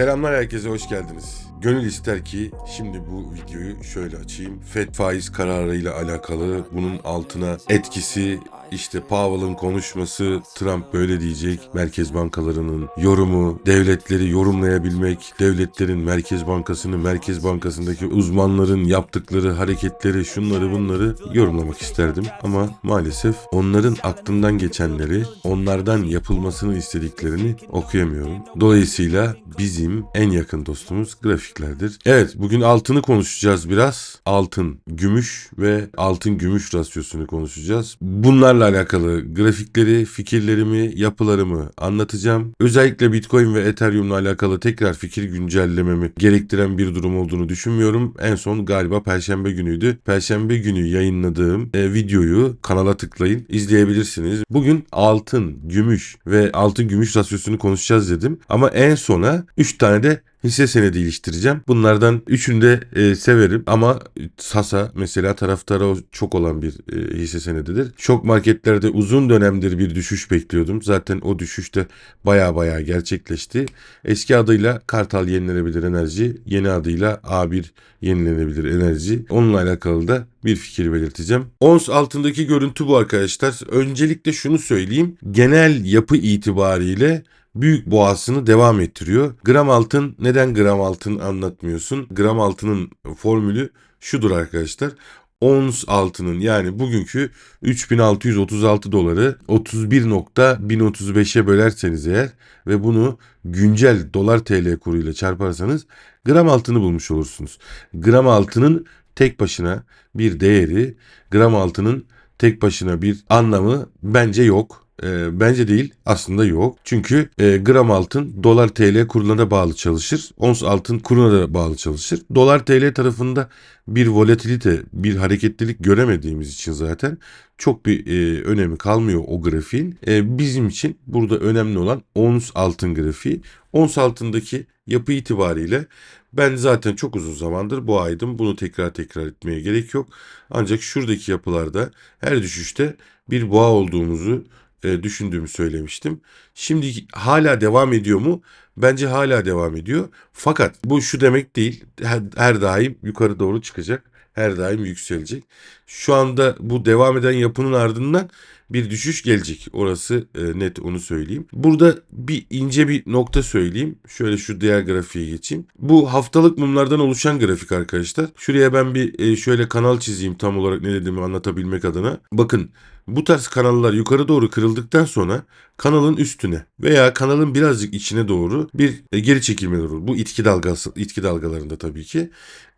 Selamlar herkese hoş geldiniz. Gönül ister ki şimdi bu videoyu şöyle açayım. FED faiz kararıyla alakalı bunun altına etkisi işte Powell'ın konuşması, Trump böyle diyecek, merkez bankalarının yorumu, devletleri yorumlayabilmek, devletlerin merkez bankasını, merkez bankasındaki uzmanların yaptıkları hareketleri, şunları bunları yorumlamak isterdim. Ama maalesef onların aklından geçenleri, onlardan yapılmasını istediklerini okuyamıyorum. Dolayısıyla bizim en yakın dostumuz grafiklerdir. Evet bugün altını konuşacağız biraz. Altın, gümüş ve altın gümüş rasyosunu konuşacağız. Bunlarla alakalı grafikleri, fikirlerimi, yapılarımı anlatacağım. Özellikle Bitcoin ve Ethereum'la alakalı tekrar fikir güncellememi gerektiren bir durum olduğunu düşünmüyorum. En son galiba Perşembe günüydü. Perşembe günü yayınladığım e, videoyu kanala tıklayın izleyebilirsiniz. Bugün altın, gümüş ve altın gümüş rasyosunu konuşacağız dedim. Ama en sona 3 tane de hisse senedi iliştireceğim. Bunlardan üçünü de e, severim ama Sasa mesela taraftarı o- çok olan bir e, hisse senedidir. Şok marketlerde uzun dönemdir bir düşüş bekliyordum. Zaten o düşüş de baya baya gerçekleşti. Eski adıyla Kartal Yenilenebilir Enerji, yeni adıyla A1 Yenilenebilir Enerji. Onunla alakalı da bir fikir belirteceğim. Ons altındaki görüntü bu arkadaşlar. Öncelikle şunu söyleyeyim. Genel yapı itibariyle büyük boğasını devam ettiriyor. Gram altın neden gram altın anlatmıyorsun? Gram altının formülü şudur arkadaşlar. Ons altının yani bugünkü 3636 doları 31.1035'e bölerseniz eğer ve bunu güncel dolar TL kuruyla çarparsanız gram altını bulmuş olursunuz. Gram altının tek başına bir değeri, gram altının tek başına bir anlamı bence yok. E, bence değil aslında yok. Çünkü e, gram altın dolar TL da bağlı çalışır. Ons altın kuruna da bağlı çalışır. Dolar TL tarafında bir volatilite, bir hareketlilik göremediğimiz için zaten çok bir e, önemi kalmıyor o grafiğin. E, bizim için burada önemli olan ons altın grafiği. Ons altındaki yapı itibariyle ben zaten çok uzun zamandır bu aydım. Bunu tekrar tekrar etmeye gerek yok. Ancak şuradaki yapılarda her düşüşte bir boğa olduğumuzu e, düşündüğümü söylemiştim. Şimdi hala devam ediyor mu? Bence hala devam ediyor. Fakat bu şu demek değil. Her, her daim yukarı doğru çıkacak. Her daim yükselecek. Şu anda bu devam eden yapının ardından bir düşüş gelecek. Orası e, net onu söyleyeyim. Burada bir ince bir nokta söyleyeyim. Şöyle şu diğer grafiğe geçeyim. Bu haftalık mumlardan oluşan grafik arkadaşlar. Şuraya ben bir e, şöyle kanal çizeyim tam olarak ne dediğimi anlatabilmek adına. Bakın bu tarz kanallar yukarı doğru kırıldıktan sonra kanalın üstüne veya kanalın birazcık içine doğru bir e, geri çekilmeler olur. Bu itki dalgası itki dalgalarında tabii ki.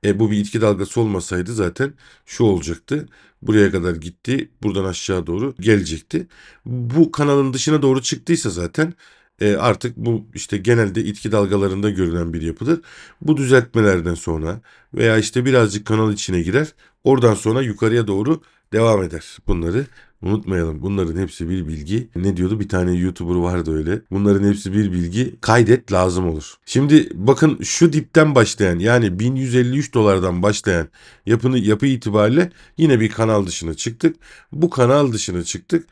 E, bu bir itki dalgası olmasaydı zaten şu olacaktı. Buraya kadar gitti. Buradan aşağı doğru gelecekti. Bu kanalın dışına doğru çıktıysa zaten e, artık bu işte genelde itki dalgalarında görülen bir yapıdır. Bu düzeltmelerden sonra veya işte birazcık kanal içine girer. Oradan sonra yukarıya doğru devam eder. Bunları unutmayalım. Bunların hepsi bir bilgi. Ne diyordu? Bir tane YouTuber vardı öyle. Bunların hepsi bir bilgi. Kaydet lazım olur. Şimdi bakın şu dipten başlayan yani 1153 dolardan başlayan yapını yapı itibariyle yine bir kanal dışına çıktık. Bu kanal dışına çıktık.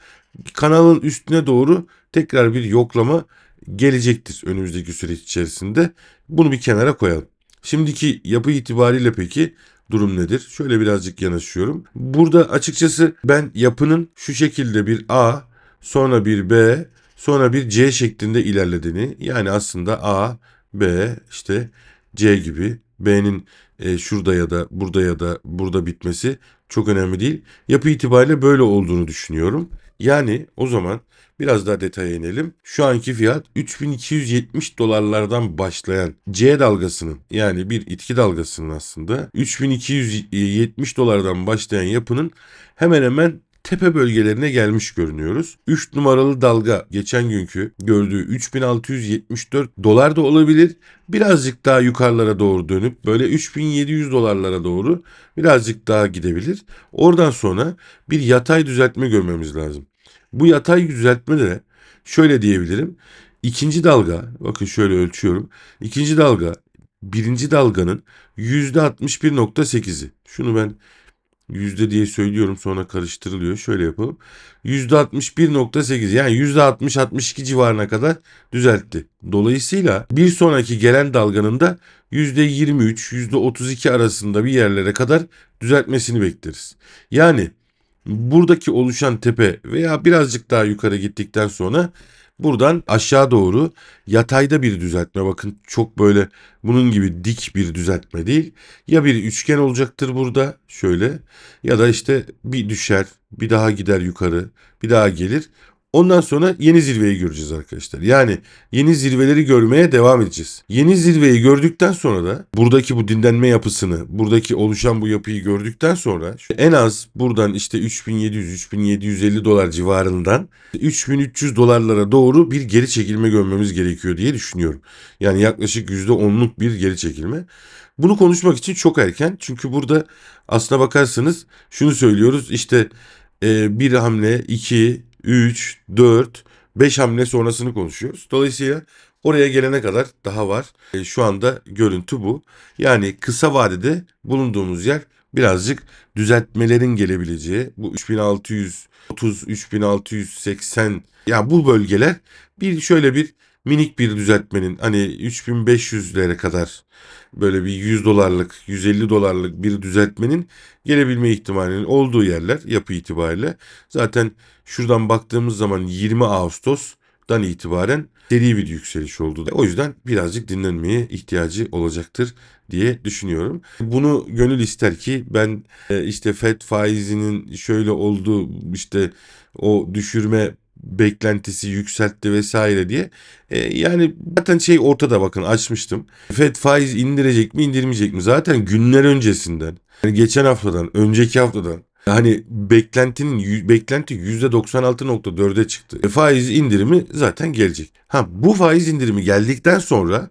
Kanalın üstüne doğru tekrar bir yoklama gelecektir önümüzdeki süreç içerisinde. Bunu bir kenara koyalım. Şimdiki yapı itibariyle peki durum nedir? Şöyle birazcık yanaşıyorum. Burada açıkçası ben yapının şu şekilde bir A, sonra bir B, sonra bir C şeklinde ilerlediğini yani aslında A, B, işte C gibi B'nin e, şurada ya da burada ya da burada bitmesi çok önemli değil. Yapı itibariyle böyle olduğunu düşünüyorum. Yani o zaman biraz daha detaya inelim. Şu anki fiyat 3270 dolarlardan başlayan C dalgasının yani bir itki dalgasının aslında 3270 dolardan başlayan yapının hemen hemen tepe bölgelerine gelmiş görünüyoruz. 3 numaralı dalga geçen günkü gördüğü 3674 dolar da olabilir. Birazcık daha yukarılara doğru dönüp böyle 3700 dolarlara doğru birazcık daha gidebilir. Oradan sonra bir yatay düzeltme görmemiz lazım. Bu yatay düzeltme de şöyle diyebilirim. İkinci dalga bakın şöyle ölçüyorum. İkinci dalga birinci dalganın %61.8'i. Şunu ben yüzde diye söylüyorum sonra karıştırılıyor. Şöyle yapalım. Yüzde 61.8 yani yüzde 60-62 civarına kadar düzeltti. Dolayısıyla bir sonraki gelen dalganın da yüzde 23, yüzde 32 arasında bir yerlere kadar düzeltmesini bekleriz. Yani buradaki oluşan tepe veya birazcık daha yukarı gittikten sonra buradan aşağı doğru yatayda bir düzeltme bakın çok böyle bunun gibi dik bir düzeltme değil. Ya bir üçgen olacaktır burada şöyle ya da işte bir düşer bir daha gider yukarı bir daha gelir. Ondan sonra yeni zirveyi göreceğiz arkadaşlar. Yani yeni zirveleri görmeye devam edeceğiz. Yeni zirveyi gördükten sonra da buradaki bu dinlenme yapısını, buradaki oluşan bu yapıyı gördükten sonra en az buradan işte 3700-3750 dolar civarından 3300 dolarlara doğru bir geri çekilme görmemiz gerekiyor diye düşünüyorum. Yani yaklaşık %10'luk bir geri çekilme. Bunu konuşmak için çok erken. Çünkü burada aslına bakarsanız şunu söylüyoruz. İşte e, bir hamle, iki, 3, 4, 5 hamle sonrasını konuşuyoruz. Dolayısıyla oraya gelene kadar daha var. E, şu anda görüntü bu. Yani kısa vadede bulunduğumuz yer birazcık düzeltmelerin gelebileceği bu 3630, 3680 yani bu bölgeler bir şöyle bir minik bir düzeltmenin hani 3500'lere kadar böyle bir 100 dolarlık 150 dolarlık bir düzeltmenin gelebilme ihtimalinin olduğu yerler yapı itibariyle zaten şuradan baktığımız zaman 20 Ağustos'tan itibaren seri bir yükseliş oldu. O yüzden birazcık dinlenmeye ihtiyacı olacaktır diye düşünüyorum. Bunu gönül ister ki ben e, işte FED faizinin şöyle olduğu işte o düşürme beklentisi yükseltti vesaire diye. E, yani zaten şey ortada bakın açmıştım. FED faiz indirecek mi indirmeyecek mi? Zaten günler öncesinden yani geçen haftadan önceki haftadan Hani beklentinin beklenti %96.4'e çıktı. E, faiz indirimi zaten gelecek. Ha bu faiz indirimi geldikten sonra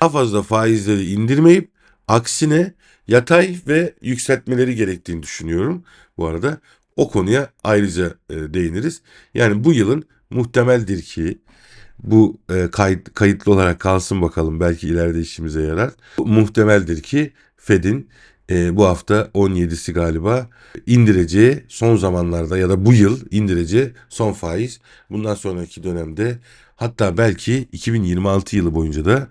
daha fazla faizleri indirmeyip aksine yatay ve yükseltmeleri gerektiğini düşünüyorum. Bu arada o konuya ayrıca e, değiniriz. Yani bu yılın muhtemeldir ki bu e, kayıt, kayıtlı olarak kalsın bakalım belki ileride işimize yarar. Muhtemeldir ki Fed'in e, bu hafta 17'si galiba indireceği son zamanlarda ya da bu yıl indireceği son faiz. Bundan sonraki dönemde hatta belki 2026 yılı boyunca da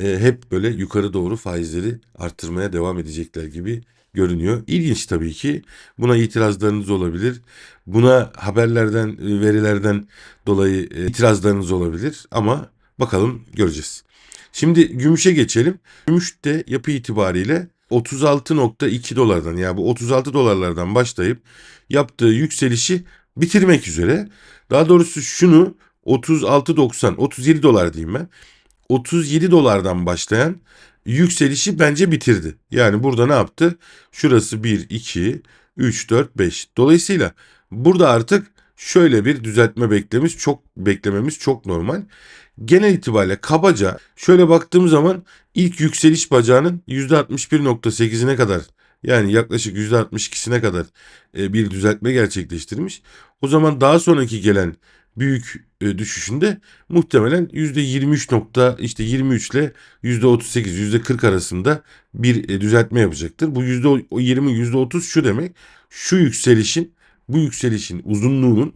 e, hep böyle yukarı doğru faizleri arttırmaya devam edecekler gibi görünüyor. İlginç tabii ki. Buna itirazlarınız olabilir. Buna haberlerden, verilerden dolayı e, itirazlarınız olabilir ama bakalım göreceğiz. Şimdi gümüşe geçelim. Gümüş de yapı itibariyle 36.2 dolardan yani bu 36 dolarlardan başlayıp yaptığı yükselişi bitirmek üzere. Daha doğrusu şunu 36.90 37 dolar diyeyim ben. 37 dolardan başlayan yükselişi bence bitirdi. Yani burada ne yaptı? Şurası 1, 2, 3, 4, 5. Dolayısıyla burada artık şöyle bir düzeltme beklememiz çok beklememiz çok normal. Genel itibariyle kabaca şöyle baktığım zaman ilk yükseliş bacağının %61.8'ine kadar yani yaklaşık %62'sine kadar e, bir düzeltme gerçekleştirmiş. O zaman daha sonraki gelen büyük e, düşüşünde muhtemelen %23 nokta işte 23 ile %38 %40 arasında bir e, düzeltme yapacaktır. Bu %20 %30 şu demek şu yükselişin bu yükselişin uzunluğunun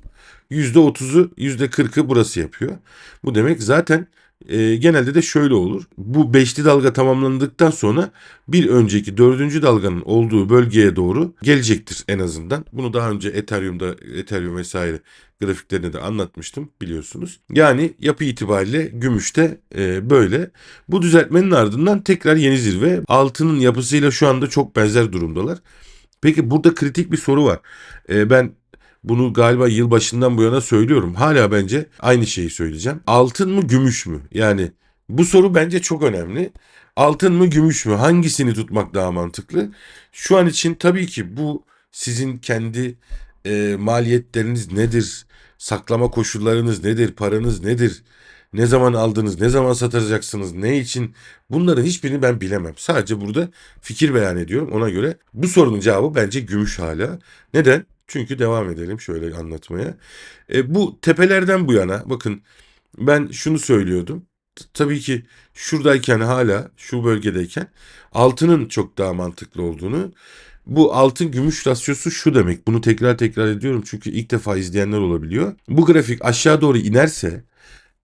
%30'u %40'ı burası yapıyor. Bu demek zaten e, genelde de şöyle olur. Bu beşli dalga tamamlandıktan sonra bir önceki dördüncü dalganın olduğu bölgeye doğru gelecektir en azından. Bunu daha önce Ethereum'da Ethereum vesaire grafiklerinde de anlatmıştım biliyorsunuz. Yani yapı itibariyle gümüşte e, böyle. Bu düzeltmenin ardından tekrar yeni zirve. Altının yapısıyla şu anda çok benzer durumdalar. Peki burada kritik bir soru var. E, ben bunu galiba yılbaşından bu yana söylüyorum. Hala bence aynı şeyi söyleyeceğim. Altın mı gümüş mü? Yani bu soru bence çok önemli. Altın mı gümüş mü? Hangisini tutmak daha mantıklı? Şu an için tabii ki bu sizin kendi e, maliyetleriniz nedir? Saklama koşullarınız nedir? Paranız nedir? Ne zaman aldınız? Ne zaman satacaksınız? Ne için? Bunların hiçbirini ben bilemem. Sadece burada fikir beyan ediyorum. Ona göre bu sorunun cevabı bence gümüş hala. Neden? Çünkü devam edelim şöyle anlatmaya. E, bu tepelerden bu yana bakın ben şunu söylüyordum. tabii ki şuradayken hala şu bölgedeyken altının çok daha mantıklı olduğunu bu altın gümüş rasyosu şu demek. Bunu tekrar tekrar ediyorum çünkü ilk defa izleyenler olabiliyor. Bu grafik aşağı doğru inerse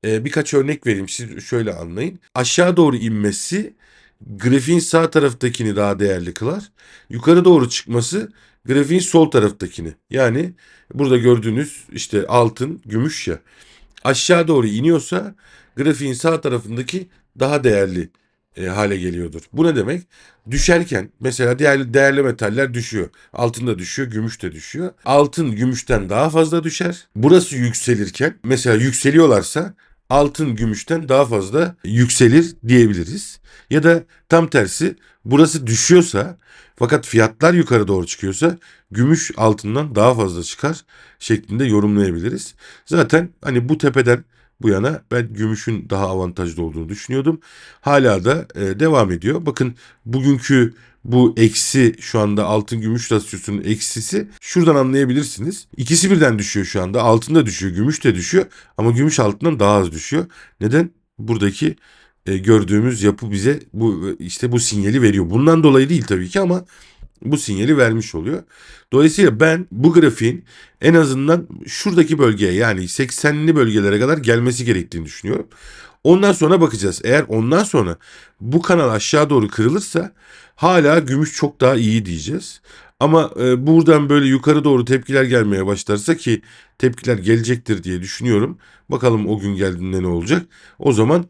e, birkaç örnek vereyim siz şöyle anlayın. Aşağı doğru inmesi grafiğin sağ taraftakini daha değerli kılar. Yukarı doğru çıkması grafiğin sol taraftakini. Yani burada gördüğünüz işte altın, gümüş ya. Aşağı doğru iniyorsa grafiğin sağ tarafındaki daha değerli e, hale geliyordur. Bu ne demek? Düşerken mesela değerli, değerli metaller düşüyor. Altın da düşüyor, gümüş de düşüyor. Altın gümüşten daha fazla düşer. Burası yükselirken mesela yükseliyorlarsa altın gümüşten daha fazla yükselir diyebiliriz. Ya da tam tersi burası düşüyorsa fakat fiyatlar yukarı doğru çıkıyorsa gümüş altından daha fazla çıkar şeklinde yorumlayabiliriz. Zaten hani bu tepeden bu yana ben gümüşün daha avantajlı olduğunu düşünüyordum. Hala da e, devam ediyor. Bakın bugünkü bu eksi şu anda altın gümüş rasyosunun eksisi şuradan anlayabilirsiniz. İkisi birden düşüyor şu anda. Altın da düşüyor, gümüş de düşüyor ama gümüş altından daha az düşüyor. Neden? Buradaki e, gördüğümüz yapı bize bu işte bu sinyali veriyor. Bundan dolayı değil tabii ki ama bu sinyali vermiş oluyor. Dolayısıyla ben bu grafiğin en azından şuradaki bölgeye yani 80'li bölgelere kadar gelmesi gerektiğini düşünüyorum. Ondan sonra bakacağız. Eğer ondan sonra bu kanal aşağı doğru kırılırsa hala gümüş çok daha iyi diyeceğiz. Ama e, buradan böyle yukarı doğru tepkiler gelmeye başlarsa ki tepkiler gelecektir diye düşünüyorum. Bakalım o gün geldiğinde ne olacak. O zaman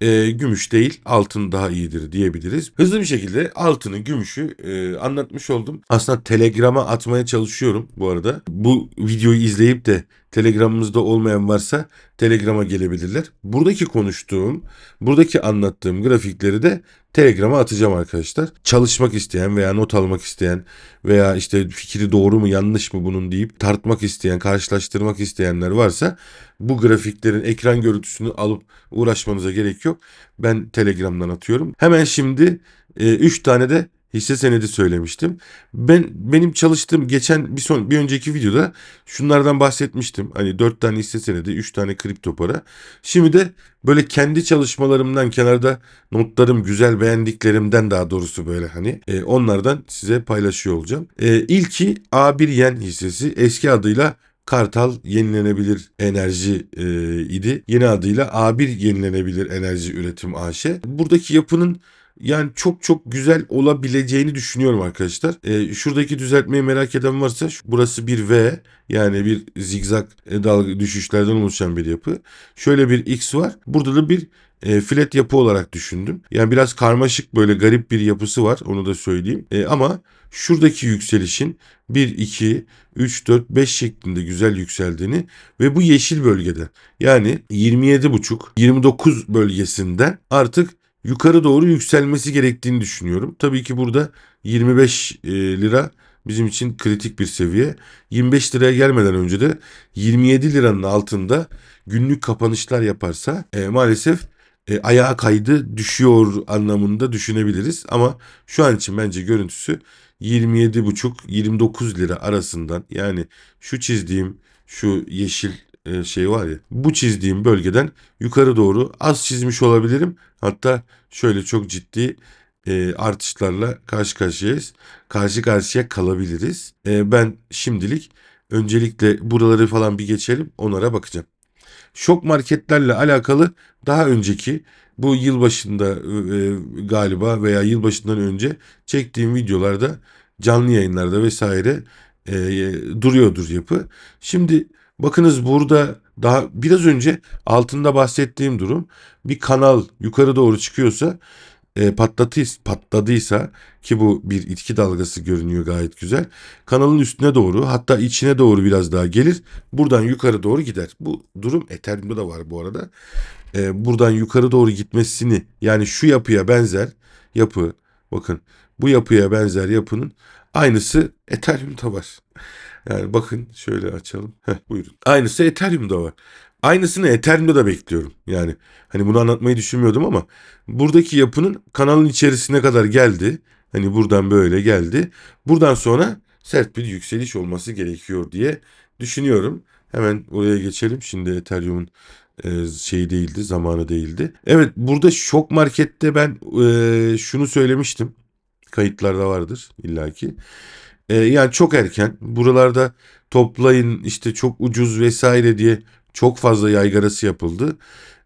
e, gümüş değil altın daha iyidir diyebiliriz. Hızlı bir şekilde altını gümüşü e, anlatmış oldum. Aslında telegrama atmaya çalışıyorum bu arada. Bu videoyu izleyip de telegramımızda olmayan varsa telegrama gelebilirler. Buradaki konuştuğum, buradaki anlattığım grafikleri de telegrama atacağım arkadaşlar. Çalışmak isteyen veya not almak isteyen veya işte fikri doğru mu yanlış mı bunun deyip tartmak isteyen, karşılaştırmak isteyenler varsa bu grafiklerin ekran görüntüsünü alıp uğraşmanıza gerek yok. Ben Telegram'dan atıyorum. Hemen şimdi 3 e, tane de hisse senedi söylemiştim. Ben benim çalıştığım geçen bir son bir önceki videoda şunlardan bahsetmiştim. Hani 4 tane hisse senedi, 3 tane kripto para. Şimdi de böyle kendi çalışmalarımdan kenarda notlarım güzel beğendiklerimden daha doğrusu böyle hani e, onlardan size paylaşıyor olacağım. E, ilki A1 Yen hissesi eski adıyla Kartal Yenilenebilir Enerji e, idi. Yeni adıyla A1 Yenilenebilir Enerji Üretim AŞ. Buradaki yapının yani çok çok güzel olabileceğini düşünüyorum arkadaşlar. E, şuradaki düzeltmeyi merak eden varsa burası bir V yani bir zigzag e, dalga düşüşlerden oluşan bir yapı. Şöyle bir X var. Burada da bir e, flat yapı olarak düşündüm. Yani biraz karmaşık böyle garip bir yapısı var onu da söyleyeyim. E, ama şuradaki yükselişin 1, 2, 3, 4, 5 şeklinde güzel yükseldiğini ve bu yeşil bölgede yani 27,5-29 bölgesinden artık yukarı doğru yükselmesi gerektiğini düşünüyorum. Tabii ki burada 25 e, lira bizim için kritik bir seviye. 25 liraya gelmeden önce de 27 liranın altında günlük kapanışlar yaparsa e, maalesef e, ayağa kaydı düşüyor anlamında düşünebiliriz. Ama şu an için bence görüntüsü 27,5-29 lira arasından yani şu çizdiğim şu yeşil şey var ya bu çizdiğim bölgeden yukarı doğru az çizmiş olabilirim. Hatta şöyle çok ciddi e, artışlarla karşı karşıyayız. Karşı karşıya kalabiliriz. E, ben şimdilik öncelikle buraları falan bir geçelim onlara bakacağım. Şok marketlerle alakalı daha önceki bu yılbaşında e, galiba veya yılbaşından önce çektiğim videolarda canlı yayınlarda vesaire e, duruyordur yapı. Şimdi bakınız burada daha biraz önce altında bahsettiğim durum bir kanal yukarı doğru çıkıyorsa e, patlatıysa, patladıysa ki bu bir itki dalgası görünüyor gayet güzel. Kanalın üstüne doğru hatta içine doğru biraz daha gelir. Buradan yukarı doğru gider. Bu durum Ethereum'da da var bu arada. E, buradan yukarı doğru gitmesini yani şu yapıya benzer yapı bakın bu yapıya benzer yapının aynısı Ethereum'da var. Yani bakın şöyle açalım. Heh, buyurun. Aynısı Ethereum'da var. Aynısını Ethereum'da da bekliyorum. Yani hani bunu anlatmayı düşünmüyordum ama buradaki yapının kanalın içerisine kadar geldi. Hani buradan böyle geldi. Buradan sonra sert bir yükseliş olması gerekiyor diye düşünüyorum. Hemen oraya geçelim. Şimdi Ethereum'un şey değildi, zamanı değildi. Evet burada şok markette ben e, şunu söylemiştim. Kayıtlarda vardır illaki. E, yani çok erken. Buralarda toplayın işte çok ucuz vesaire diye çok fazla yaygarası yapıldı.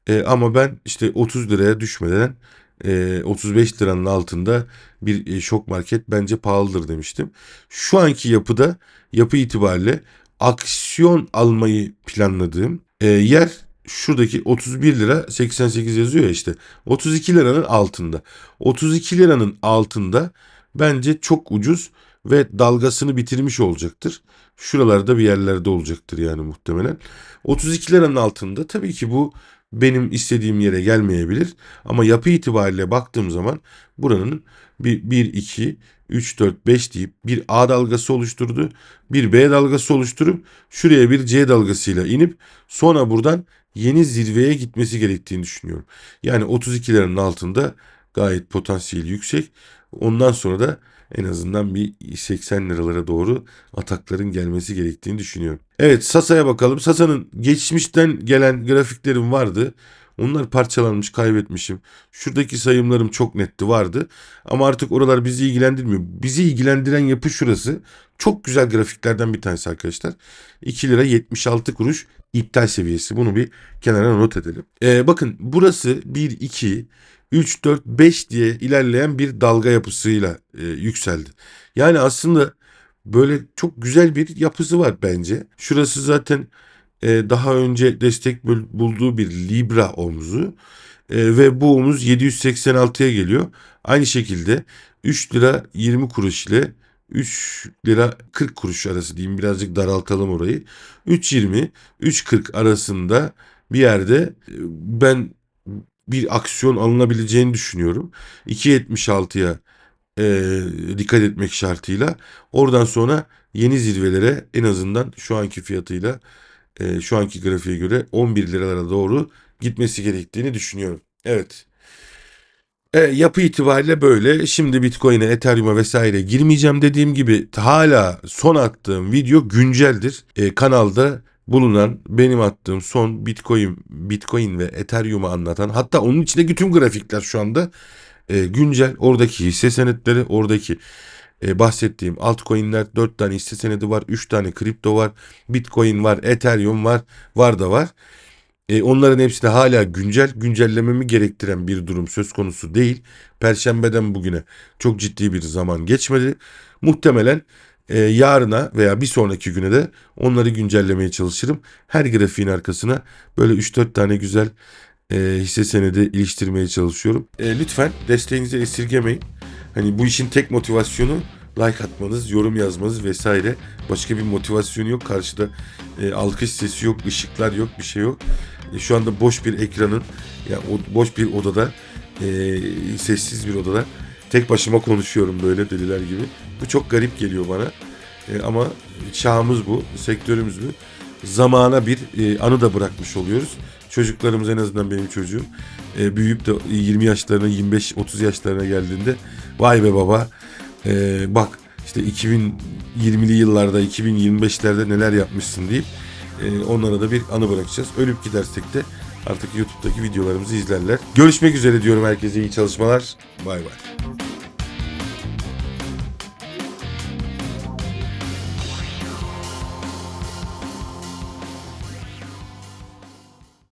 E, ama ben işte 30 liraya düşmeden e, 35 liranın altında bir e, şok market bence pahalıdır demiştim. Şu anki yapıda yapı itibariyle aksiyon almayı planladığım e, yer şuradaki 31 lira 88 yazıyor ya işte 32 liranın altında. 32 liranın altında bence çok ucuz ve dalgasını bitirmiş olacaktır. Şuralarda bir yerlerde olacaktır yani muhtemelen. 32 liranın altında tabii ki bu benim istediğim yere gelmeyebilir. Ama yapı itibariyle baktığım zaman buranın bir 1, 2, 3, 4, 5 deyip bir A dalgası oluşturdu. Bir B dalgası oluşturup şuraya bir C dalgasıyla inip sonra buradan yeni zirveye gitmesi gerektiğini düşünüyorum. Yani 32 liranın altında gayet potansiyeli yüksek. Ondan sonra da en azından bir 80 liralara doğru atakların gelmesi gerektiğini düşünüyorum. Evet Sasa'ya bakalım. Sasa'nın geçmişten gelen grafiklerim vardı. Onlar parçalanmış kaybetmişim. Şuradaki sayımlarım çok netti vardı. Ama artık oralar bizi ilgilendirmiyor. Bizi ilgilendiren yapı şurası. Çok güzel grafiklerden bir tanesi arkadaşlar. 2 lira 76 kuruş iptal seviyesi. Bunu bir kenara not edelim. Ee, bakın burası 1, 2, 3, 4, 5 diye ilerleyen bir dalga yapısıyla e, yükseldi. Yani aslında böyle çok güzel bir yapısı var bence. Şurası zaten e, daha önce destek bul- bulduğu bir Libra omzu E, ve bu omuz 786'ya geliyor. Aynı şekilde 3 lira 20 kuruş ile 3 lira 40 kuruş arası diyeyim birazcık daraltalım orayı. 3.20 3.40 arasında bir yerde e, ben bir aksiyon alınabileceğini düşünüyorum. 2.76'ya e, dikkat etmek şartıyla oradan sonra yeni zirvelere en azından şu anki fiyatıyla e, şu anki grafiğe göre 11 liralara doğru gitmesi gerektiğini düşünüyorum. Evet. E, yapı itibariyle böyle. Şimdi Bitcoin'e, Ethereum'a vesaire girmeyeceğim dediğim gibi hala son attığım video günceldir. E, kanalda bulunan benim attığım son Bitcoin, Bitcoin ve Ethereum'u anlatan hatta onun içinde bütün grafikler şu anda e, güncel. Oradaki hisse senetleri, oradaki e, bahsettiğim altcoin'ler 4 tane hisse senedi var, 3 tane kripto var, Bitcoin var, Ethereum var, var da var. E, onların hepsi de hala güncel, güncellememi gerektiren bir durum söz konusu değil. Perşembeden bugüne çok ciddi bir zaman geçmedi. Muhtemelen e, yarına veya bir sonraki güne de onları güncellemeye çalışırım. Her grafiğin arkasına böyle 3-4 tane güzel e, hisse senedi iliştirmeye çalışıyorum. E, lütfen desteğinizi esirgemeyin. Hani bu işin tek motivasyonu like atmanız, yorum yazmanız vesaire. Başka bir motivasyonu yok. Karşıda e, alkış sesi yok, ışıklar yok, bir şey yok. E, şu anda boş bir ekranın, ya o boş bir odada, e, sessiz bir odada tek başıma konuşuyorum böyle deliler gibi. Bu çok garip geliyor bana. E, ama çağımız bu, sektörümüz bu. Zamana bir e, anı da bırakmış oluyoruz. Çocuklarımız en azından benim çocuğum e, büyüyüp de 20 yaşlarına 25-30 yaşlarına geldiğinde vay be baba e, bak işte 2020'li yıllarda 2025'lerde neler yapmışsın deyip e, onlara da bir anı bırakacağız. Ölüp gidersek de artık YouTube'daki videolarımızı izlerler. Görüşmek üzere diyorum herkese iyi çalışmalar. Bay bay.